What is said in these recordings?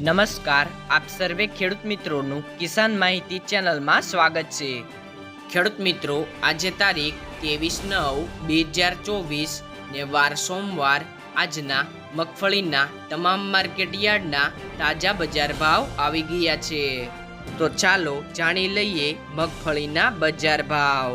નમસ્કાર, આપ સર્વે ખેડૂત મિત્રોનું કિસાન માહિતી ચેનલમાં સ્વાગત છે. ખેડૂત મિત્રો, આજે તારીખ ત્રેવીસ નવ બે હજાર ચોવીસ ને વાર સોમવાર, આજના મગફળીના તમામ માર્કેટ યાર્ડના તાજા બજાર ભાવ આવી ગયા છે. તો ચાલો જાણી લઈએ મગફળીના બજાર ભાવ.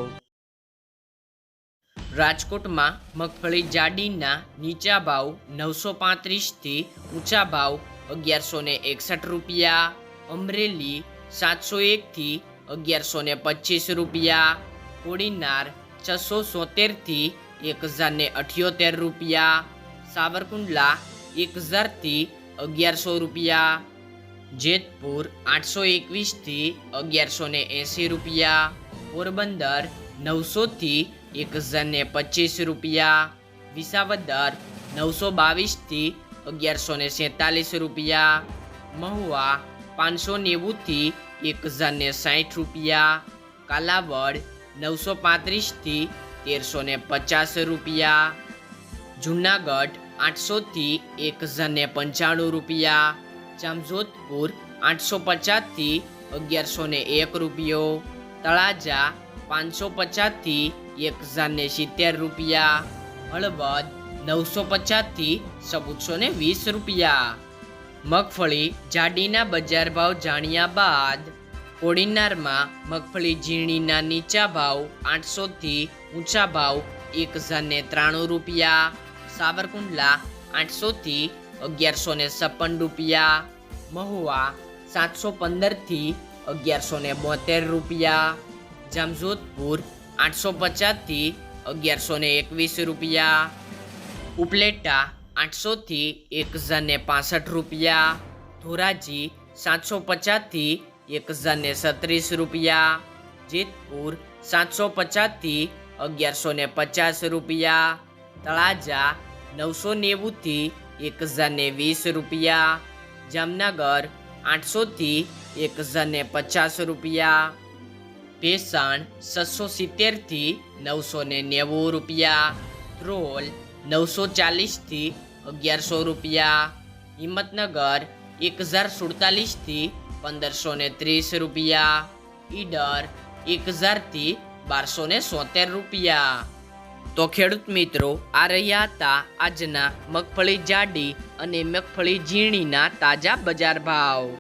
રાજકોટમાં મગફળી જાડીના નીચા ભાવ નવસો પાંત્રીસથી ઊંચા ભાવ અગિયારસો ને એકસઠ રૂપિયા, અમરેલી સાતસો એકથી અગિયારસો ને પચીસ રૂપિયા, કોડીનાર છસો સોતેરથી એક હજાર ને અઠ્યોતેર રૂપિયા, સાવરકુંડલા એક હજારથી અગિયારસો રૂપિયા, જેતપુર આઠસો એકવીસથી અગિયારસો ને એંસી રૂપિયા, પોરબંદર નવસોથી એક હજાર ને પચીસ રૂપિયા, વિસાવદર નવસો બાવીસથી અગિયારસો ને સેતાલીસ રૂપિયા, મહુવા પાંચસો નેવુંથી એક હજાર ને સાઠ રૂપિયા, કાલાવડ નવસો પાંત્રીસથી તેરસો ને પચાસ રૂપિયા, જુનાગઢ આઠસોથી એક હજાર ને પંચાણું રૂપિયા, જામજોધપુર આઠસો પચાસથી અગિયારસો ને એક રૂપિયો, તળાજા પાંચસો પચાસથી એક હજાર ને સિત્તેર રૂપિયા, હળવદ નવસો પચાસથી ચૌદસો ને વીસ રૂપિયા. મગફળી જાડીના બજાર ભાવ જાણ્યા બાદ કોડીનારમાં મગફળી ઝીણીના નીચા ભાવ આઠસોથી ઊંચા ભાવ એક હજાર ને ત્રાણું રૂપિયા. સાવરકુંડલા આઠસોથી અગિયારસો ને છપ્પન રૂપિયા. મહુવા સાતસો પંદરથી અગિયારસો ને બોતેર રૂપિયા. જામજોધપુર આઠસો પચાસથી અગિયારસો ને એકવીસ રૂપિયા. ઉપલેટા આઠસોથી એક હજાર ને પાસઠ રૂપિયા. ધોરાજી સાતસો પચાસથી એક હજાર ને સત્રીસ રૂપિયા. જેતપુર સાતસો પચાસથી અગિયારસો ને પચાસ રૂપિયા. તળાજા નવસો નેવુંથી એક હજાર ને વીસ રૂપિયા. જામનગર આઠસોથી એક હજાર ને પચાસ રૂપિયા. ભેસાણ છસો સિત્તેરથી નવસો ને નેવું રૂપિયા. ધ્રોલ નવસો ચાલીસથી અગિયારસો રૂપિયા. હિંમતનગર એક હજાર સુડતાલીસથી પંદરસો ને ત્રીસ રૂપિયા. ઈડર એક હજારથી બારસો ને સોતેર રૂપિયા. તો ખેડૂત મિત્રો, આ રહ્યા હતા આજના મગફળી જાડી અને મગફળી ઝીણીના તાજા બજાર ભાવ.